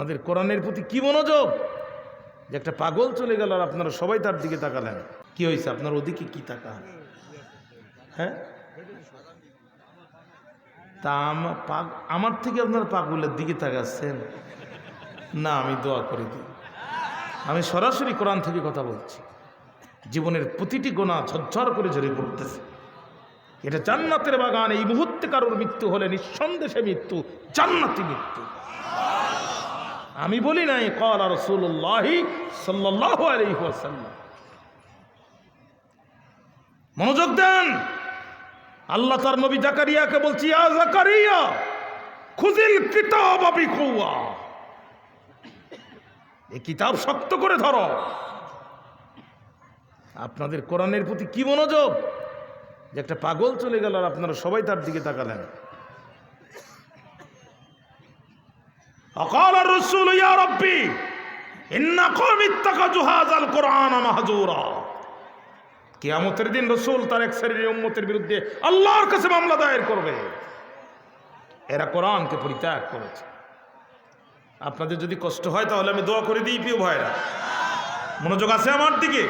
আমাদের কোরআনের প্রতি কি মনোযোগ? যে একটা পাগল চলে গেল আর আপনারা সবাই তার দিকে তাকালেন। কি হয়েছে আপনার ওদিকে কি তাকান? হ্যাঁ? তা আমার থেকে আপনার পাগলের দিকে তাকাচ্ছেন? না, আমি দোয়া করে দিই। আমি সরাসরি কোরআন থেকে কথা বলছি। জীবনের প্রতিটি গোনা ঝরঝর করে ঝরে পড়তেছে। এটা জান্নাতের বাগান, এই মুহূর্তে কারোর মৃত্যু হলে নিঃসন্দেশে মৃত্যু, জান্নাতি মৃত্যু। আমি বলি নাই কল রসুল্লাহি সাল্লাহ মনোযোগ দেন। আল্লাহ তার নবী জাকারিয়াকে বলছি, ইয়া খুজিল কিতাব শক্ত করে ধরো। আপনাদের কোরআনের প্রতি কি মনোযোগ? যে একটা পাগল চলে গেল আর আপনারা সবাই তার দিকে তাকালেন। অকাল রসুল ইয়া রব্বি ইন্না কওম ইত্তাখাযু হাযাল কুরআন মাহজুরা কিয়ামতের দিন রসুল তার এক শ্রেণির উম্মতের বিরুদ্ধে আল্লাহর কাছে মামলা দায়ের করবে। এরা কোরআনকে পরিত্যাগ করেছে। আপনাদের যদি কষ্ট হয় তাহলে আমি দোয়া করে দিই, প্রিয় ভাইরা। মনোযোগ আছে আমার দিকে?